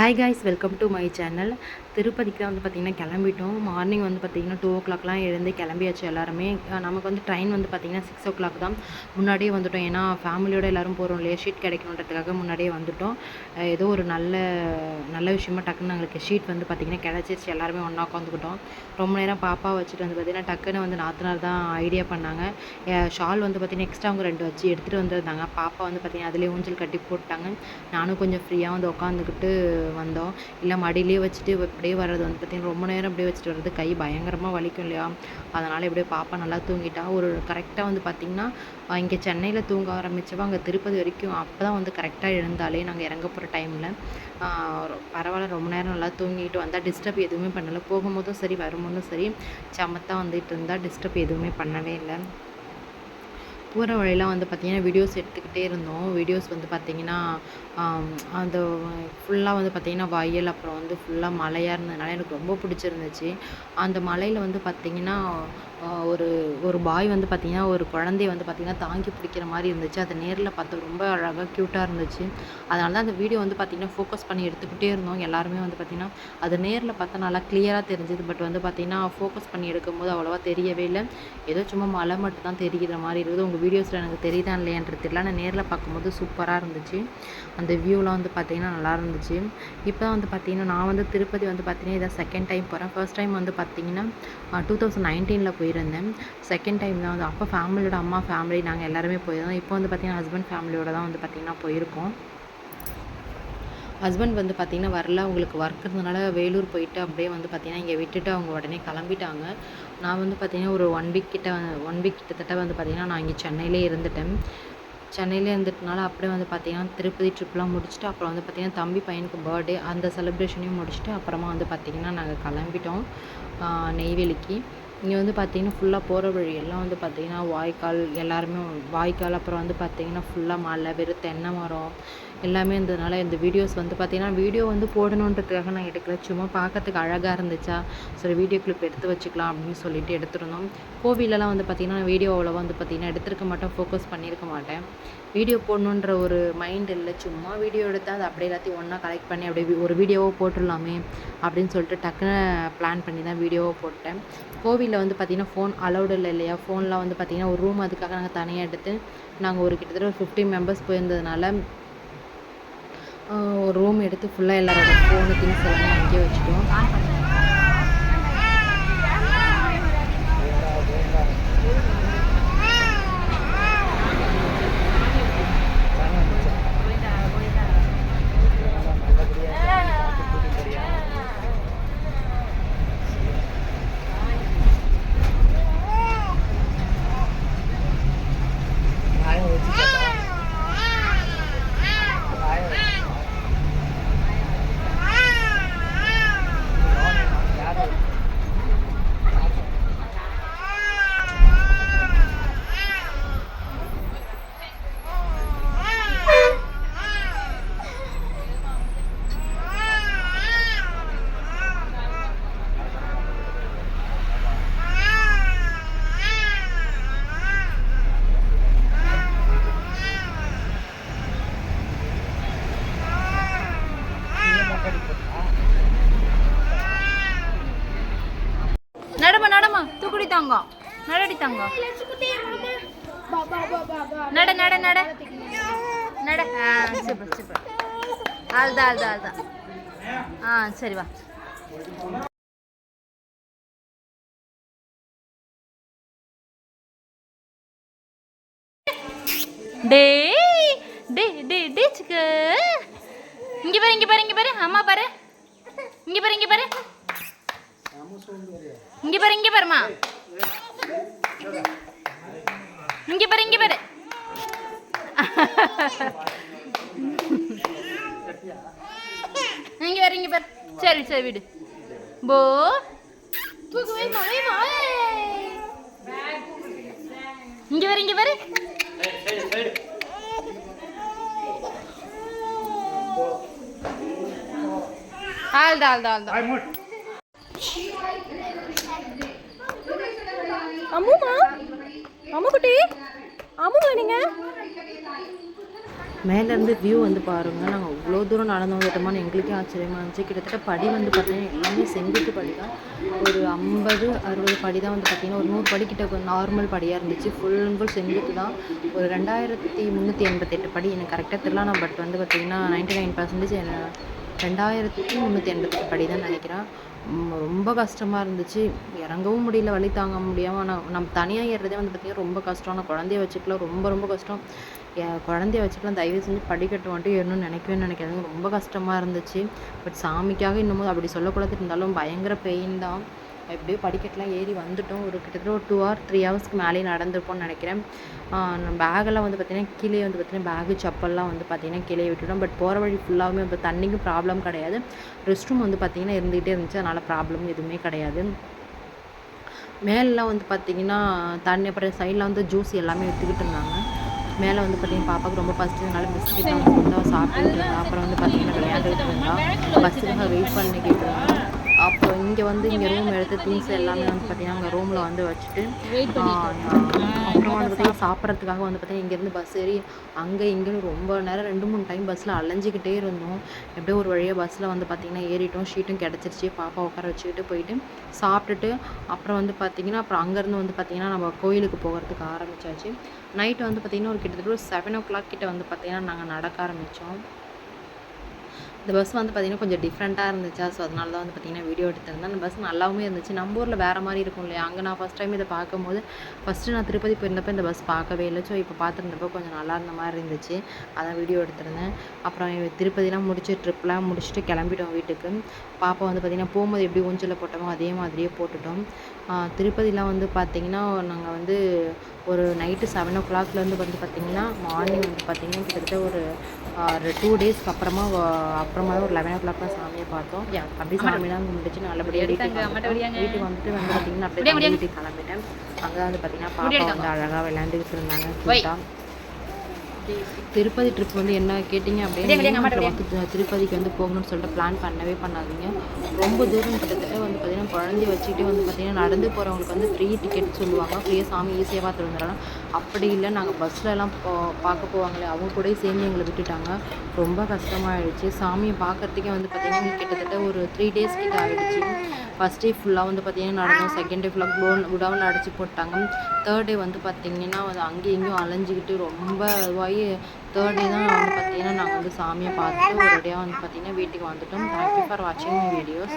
Hi guys welcome to my channel திருப்பதிக்கு வந்து பார்த்திங்கன்னா கிளம்பிட்டோம். மார்னிங் வந்து பார்த்திங்கன்னா டூ ஓ கிளாக்லாம் எழுந்து கிளம்பியாச்சு எல்லாருமே. நமக்கு வந்து ட்ரெயின் வந்து பார்த்திங்கன்னா சிக்ஸ் ஓ கிளாக் தான். முன்னாடியே வந்துவிட்டோம் ஏன்னா ஃபேமிலியோட எல்லாரும் போகிறோம் இல்லையா? ஷீட் கிடைக்கணுன்றதுக்காக முன்னாடியே வந்துவிட்டோம் ஏதோ ஒரு நல்ல நல்ல விஷயமா டக்குன்னு எங்களுக்கு ஷீட் வந்து பார்த்திங்கன்னா கிடச்சிருச்சு. எல்லாருமே ஒன்றா உட்காந்துக்கிட்டோம் ரொம்ப நேரம் பாப்பா வச்சுட்டு வந்து பார்த்திங்கன்னா டக்குன்னு வந்து நாத்தனார் தான் ஐடியா பண்ணாங்க. ஷால் வந்து பார்த்திங்கன்னா எக்ஸ்ட்ரா அவங்க ரெண்டு வச்சு எடுத்துகிட்டு வந்திருந்தாங்க. பாப்பா வந்து பார்த்திங்கன்னா அதிலே ஊஞ்சல் கட்டி போட்டாங்க. நானும் கொஞ்சம் ஃப்ரீயாக வந்து உட்காந்துக்கிட்டு வந்தோம். இல்லை மடியிலே வச்சுட்டு அப்படியே வர்றது வந்து பார்த்திங்கன்னா ரொம்ப நேரம் அப்படியே வச்சுட்டு வர்றது கை பயங்கரமாக வலிக்கும் இல்லையா? அதனால் இப்படியே பாப்பா நல்லா தூங்கிட்டா. ஒரு கரெக்டாக வந்து பார்த்திங்கன்னா இங்கே சென்னையில் தூங்க ஆரம்பித்தவ அங்கே திருப்பதி வரைக்கும் அப்போ தான் வந்து கரெக்டாக எழுந்தாலே நாங்கள் இறங்க போகிற டைமில் பரவாயில்ல ரொம்ப நேரம் நல்லா தூங்கிட்டு வந்தால் டிஸ்டர்ப் எதுவுமே பண்ணலை. போகும்போதும் சரி வரும்போதும் சரி சமத்தா வந்துட்டு இருந்தால் டிஸ்டர்ப் எதுவுமே பண்ணவே இல்லை. போகிற வழியெலாம் வந்து பார்த்திங்கன்னா வீடியோஸ் எடுத்துக்கிட்டே இருந்தோம். வீடியோஸ் வந்து பார்த்திங்கன்னா அந்த ஃபுல்லாக வந்து பார்த்திங்கன்னா வயல் அப்புறம் வந்து ஃபுல்லாக மலையாக இருந்ததுனால எனக்கு ரொம்ப பிடிச்சிருந்துச்சு. அந்த மலையில் வந்து பார்த்திங்கன்னா ஒரு ஒரு பாய் வந்து பார்த்திங்கன்னா ஒரு குழந்தைய வந்து பார்த்திங்கன்னா தாங்கி பிடிக்கிற மாதிரி இருந்துச்சு. அதை நேரில் பார்த்து ரொம்ப அழகாக க்யூட்டாக இருந்துச்சு. அதனால தான் அந்த வீடியோ வந்து பார்த்திங்கன்னா ஃபோக்கஸ் பண்ணி எடுத்துக்கிட்டே இருந்தோம். எல்லாருமே வந்து பார்த்திங்கன்னா அது நேரில் பார்த்தா நல்லா கிளியராக தெரிஞ்சுது. பட் வந்து பார்த்திங்கன்னா ஃபோக்கஸ் பண்ணி எடுக்கும்போது அவ்வளோவா தெரியவே இல்லை. ஏதோ சும்மா மலை மட்டும் தான் தெரிகிற மாதிரி இருக்குது. உங்கள் வீடியோஸில் எனக்கு தெரியுதா இல்லையன்றது தெரியல. ஆனால் நேரில் பார்க்கும்போது சூப்பராக இருந்துச்சு. அந்த வியூலாம் வந்து பார்த்திங்கன்னா நல்லா இருந்துச்சு. இப்போ தான் வந்து பார்த்திங்கன்னா நான் வந்து திருப்பதி வந்து பார்த்திங்கன்னா இதான் செகண்ட் டைம் போகிறேன் ஃபர்ஸ்ட் டைம் வந்து பார்த்திங்கன்னா டூ தௌசண்ட் நைன்டீனில் போய் போயிருந்தேன். செகண்ட் டைம் தான் வந்து அப்போ ஃபேமிலியோட அம்மா ஃபேமிலி நாங்கள் எல்லாருமே போயிருந்தோம். இப்போ வந்து பார்த்திங்கன்னா ஹஸ்பண்ட் ஃபேமிலியோட தான் வந்து பார்த்திங்கன்னா போயிருக்கோம். ஹஸ்பண்ட் வந்து பார்த்திங்கன்னா வரல. அவங்களுக்கு ஒர்க் இருந்தனால வேலூர் போயிட்டு அப்படியே வந்து பார்த்திங்கன்னா இங்கே விட்டுட்டு அவங்க உடனே கிளம்பிட்டாங்க. நான் வந்து பார்த்திங்கன்னா ஒரு ஒன் வீக் கிட்ட ஒன் வீக் கிட்டத்தட்ட வந்து பார்த்திங்கன்னா நான் இங்கே சென்னையிலே இருந்துட்டேன். சென்னையிலே இருந்துட்டனால அப்படியே வந்து பார்த்திங்கன்னா திருப்பதி ட்ரிப்லாம் முடிச்சுட்டு அப்புறம் வந்து பார்த்திங்கன்னா தம்பி பையனுக்கு பர்த்டே அந்த செலிப்ரேஷனையும் முடிச்சுட்டு அப்புறமா வந்து பார்த்திங்கன்னா நாங்கள் கிளம்பிட்டோம். நெய்வேலிக்கு. இங்கே வந்து பார்த்திங்கன்னா ஃபுல்லாக போகிற வழி எல்லாம் வந்து பார்த்தீங்கன்னா வாய்க்கால் எல்லாருமே வாய்க்கால் அப்புறம் வந்து பார்த்திங்கன்னா ஃபுல்லாக மலை வெறும் தென்னை மரம் எல்லாமே இருந்ததுனால இந்த வீடியோஸ் வந்து பார்த்திங்கன்னா வீடியோ வந்து போடணுன்றதுக்காக நான் எடுக்கல. சும்மா பார்க்கறதுக்கு அழகாக இருந்துச்சா? சரி வீடியோ கிளிப் எடுத்து வச்சுக்கலாம் அப்படின்னு சொல்லிட்டு எடுத்துருந்தோம். கோவிலெலாம் வந்து பார்த்திங்கன்னா வீடியோ அவ்வளோவா வந்து பார்த்திங்கன்னா எடுத்திருக்க மாட்டேன் ஃபோக்கஸ் பண்ணியிருக்க மாட்டேன். வீடியோ போடணுன்ற ஒரு மைண்ட் இல்லை. சும்மா வீடியோ எடுத்தால் அதை அப்படியே எல்லாத்தையும் ஒன்றா கலெக்ட் பண்ணி அப்படியே ஒரு வீடியோவை போட்டுடலாமே அப்படின்னு சொல்லிட்டு டக்குன்னு பிளான் பண்ணி தான் வீடியோவை போட்டேன். கோவிலில் வந்து பார்த்திங்கன்னா ஃபோன் அலௌடு இல்லை இல்லையா? ஃபோன்லாம் வந்து பார்த்திங்கன்னா ஒரு ரூம் அதுக்காக நாங்கள் தனியாக எடுத்து நாங்கள் ஒரு கிட்டத்தட்ட ஒரு ஃபிஃப்டீன் மெம்பர்ஸ் போயிருந்ததுனால ஒரு ரூம் எடுத்து ஃபுல்லாக எல்லாரோட ஃபோனு திங்ஸ் எல்லாமே அங்கேயே வச்சுட்டோம். தங்கம் நட நட நட நட ஆ சூப்பர் சூப்பர் அல்தா அல்தா அல்தா ஆ சரி வா டே டே டே டே சிக்கு இங்க பாரு இங்க பாரு இங்க பாரு அம்மா பாரு இங்க பாரு இங்க பாரு இங்க பாரு இங்க பாருமா இங்க பாரு இங்க பாரு. இங்க பாரு இங்க பாரு. சரி சரி விடு. போ. தூக்கு வைமா வைமா இங்க பாரு இங்க பாரு. ஆல்தா ஆல்தா ஆல்தா அம்முமா அம்முக்குட்டி அம்முமா நீங்க. மேலேருந்து வியூ வந்து பாருங்கள் நாங்கள் இவ்வளோ தூரம் நடந்து வந்துட்டோமான்னு எங்களுக்கே ஆச்சரியமாக இருந்துச்சு. கிட்டத்தட்ட படி வந்து பார்த்தீங்கன்னா எல்லாமே செங்குத்து படி தான். ஒரு ஐம்பது அறுபது படி தான் வந்து பார்த்தீங்கன்னா ஒரு நூறு படி கிட்ட நார்மல் படியாக இருந்துச்சு. ஃபுல் அண்ட் ஃபுல் செங்குத்து தான். ஒரு ரெண்டாயிரத்தி முந்நூற்றி எண்பத்தெட்டு படி. எனக்கு கரெக்டாக தெரியல நான் பட் வந்து பார்த்தீங்கன்னா நைன்டி நைன் பர்சன்டேஜ் ரெண்டாயிரத்தி முந்நூற்றி எண்பத்தெட்டு படி தான் நினைக்கிறேன். ரொம்ப கஷ்டமாக இருந்துச்சு. இறங்கவும் முடியல வழி தாங்க முடியாமல் ஆனால் நம்ம தனியாக ஏறுறதே வந்து பார்த்திங்கன்னா ரொம்ப கஷ்டம். ஆனால் குழந்தைய வச்சுக்கலாம் ரொம்ப ரொம்ப கஷ்டம். என் குழந்தைய வச்சுக்கலாம் தயவு செஞ்சு படிக்கட்டு வந்துட்டு ஏறணும்னு நினைக்கவே நினைக்காதுங்க ரொம்ப கஷ்டமாக இருந்துச்சு. பட் சாமிக்காக இன்னமும் அப்படி சொல்லக்கூடாது இருந்தாலும் பயங்கர பெயின் தான். எப்படியோ படிக்கட்டெலாம் ஏறி வந்துட்டோம். ஒரு கிட்டத்தட்ட ஒரு டூ ஹவர் த்ரீ ஹவர்ஸ்க்கு மேலேயே நடந்திருப்போம்னு நினைக்கிறேன். பேகெல்லாம் வந்து பார்த்திங்கன்னா கீழே வந்து பார்த்திங்கன்னா பேகு செப்பல்லாம் வந்து பார்த்திங்கன்னா கீழே விட்டுட்டோம். பட் போகிற வழி ஃபுல்லாகவே இப்போ தண்ணிக்கும் ப்ராப்ளம் கிடையாது. ரெஸ்ட் ரூம் வந்து பார்த்திங்கன்னா இருந்துகிட்டே இருந்துச்சு. அதனால் ப்ராப்ளம் எதுவுமே கிடையாது. மேலெலாம் வந்து பார்த்திங்கன்னா தண்ணி அப்புறம் சைடில் வந்து ஜூஸ் எல்லாமே விற்றுக்கிட்டு இருந்தாங்க. மேலே வந்து பார்த்திங்கன்னா பாப்பாவுக்கு ரொம்ப பசிச்சதுனால பிஸ்கெட் வந்து சாப்பிட்டுட்டு இருந்தா அப்புறம் வந்து பார்த்திங்கன்னா விளையாண்டுட்டு இருந்தா பஸ்ஸுக்காக வெயிட் பண்ணிக்கிட்டு இருந்தா அப்புறம் இங்கே வந்து இங்கே ரூம் எடுத்து திங்ஸ் எல்லாமே வந்து பார்த்திங்கன்னா அங்கே ரூமில் வந்து வச்சுட்டு அப்புறம் வந்து பார்த்திங்கன்னா சாப்பிட்றதுக்காக வந்து பார்த்திங்கன்னா இங்கேருந்து பஸ் ஏறி அங்கே இங்கேன்னு ரொம்ப நேரம் ரெண்டு மூணு டைம் பஸ்ஸில் அலைஞ்சிக்கிட்டே இருந்தோம். எப்படியோ ஒரு வழியாக பஸ்ஸில் வந்து பார்த்திங்கன்னா ஏறிட்டோம். ஷீட்டும் கிடச்சிருச்சு. பாப்பா உட்கார வச்சுக்கிட்டு போயிட்டு சாப்பிட்டுட்டு அப்புறம் வந்து பார்த்திங்கன்னா அப்புறம் அங்கேருந்து வந்து பார்த்திங்கன்னா நம்ம கோயிலுக்கு போகிறதுக்கு ஆரம்பிச்சாச்சு. நைட்டு வந்து பார்த்திங்கன்னா ஒரு கிட்டத்தட்ட ஒரு செவன் ஓ கிளாக் கிட்ட வந்து பார்த்திங்கன்னா நாங்கள் நடக்க ஆரம்பித்தோம் இந்த பஸ் வந்து பார்த்திங்கன்னா கொஞ்சம் டிஃப்ரெண்ட்டாக இருந்துச்சா? ஸோ அதனால தான் வந்து பார்த்திங்கன்னா வீடியோ எடுத்திருந்தேன். அந்த பஸ் நல்லாவும் இருந்துச்சு. நம்ம ஊரில் வேறு மாதிரி இருக்கும் இல்லையா? அங்கே நான் ஃபஸ்ட் டைம் இதை பார்க்கும்போது ஃபஸ்ட்டு நான் திருப்பதி போயிருந்தப்போ இந்த பஸ் பார்க்கவே இல்லை. ஸோ இப்போ பார்த்துருந்தப்போ கொஞ்சம் நல்லா இருந்த மாதிரி இருந்துச்சு. அதான் வீடியோ எடுத்திருந்தேன். அப்புறம் திருப்பதிலாம் முடிச்சு ட்ரிப்லாம் முடிச்சுட்டு கிளம்பிட்டோம் வீட்டுக்கு. பாப்பா வந்து பார்த்திங்கன்னா போகும்போது எப்படி ஊஞ்சலில் போட்டோமோ அதே மாதிரியே போட்டுட்டோம். திருப்பதிலாம் வந்து பார்த்திங்கன்னா நாங்கள் வந்து ஒரு நைட்டு செவன் ஓ கிளாக்லேருந்து வந்து பார்த்திங்கன்னா மார்னிங் வந்து பார்த்திங்கன்னா கிட்டத்தட்ட ஒரு டூ டேஸ்க்கு அப்புறமா அப்புறமா தான் ஒரு லெவன் ஓ கிளாக் தான் சாமியை பார்த்தோம். அப்படி சாமிலாம் கும்பிட்டுச்சு. நல்லபடியாக வீட்டுக்கு. வீட்டுக்கு வந்துட்டு வந்து பார்த்திங்கன்னா அப்படியே வீட்டுக்கு கிளம்பிட்டேன். அங்கே வந்து பார்த்திங்கன்னா பாப்பா வந்து அழகாக விளையாண்டுக்கிட்டு இருந்தாங்க. திருப்பதி ட்ரிப் வந்து என்ன கேட்டிங்க அப்படின்னா திருப்பதிக்கு வந்து போகணும்னு சொல்லிட்டு பிளான் பண்ணவே பண்ணாதீங்க. ரொம்ப தூரம் கிட்டத்தட்ட வந்து பார்த்திங்கன்னா குழந்தைய வச்சுக்கிட்டு வந்து பார்த்திங்கன்னா நடந்து போகிறவங்களுக்கு வந்து ஃப்ரீ டிக்கெட் சொல்லுவாங்க. ஃப்ரீயாக சாமி ஈஸியாக பார்த்து வந்துடலாம் அப்படி இல்லை நாங்கள் பஸ்லலாம் போ பார்க்க போவாங்களே அவங்க கூட சேர்ந்து எங்களை விட்டுட்டாங்க. ரொம்ப கஷ்டமாயிடுச்சு. சாமியை பார்க்கறதுக்கே வந்து பார்த்திங்கன்னா கிட்டத்தட்ட ஒரு த்ரீ டேஸ் கிட்ட ஆயிடுச்சு. ஃபஸ்ட் டே ஃபுல்லாக வந்து பார்த்திங்கன்னா நடந்தோம். செகண்ட் டே ஃபுல்லாக குடோன் குடோனில் அடைச்சி போட்டாங்க. தேர்ட் டே வந்து பார்த்திங்கன்னா வந்து அங்கேயும் இங்கேயும் அலைஞ்சிக்கிட்டு ரொம்ப இதுவாகி தேர்ட் டே தான் வந்து பார்த்திங்கன்னா நாங்கள் வந்து சாமியை பார்த்துட்டு ஒரு டே வந்து பார்த்திங்கன்னா வீட்டுக்கு வந்துட்டோம். தேங்க்யூ ஃபார் வாட்சிங் வீடியோஸ்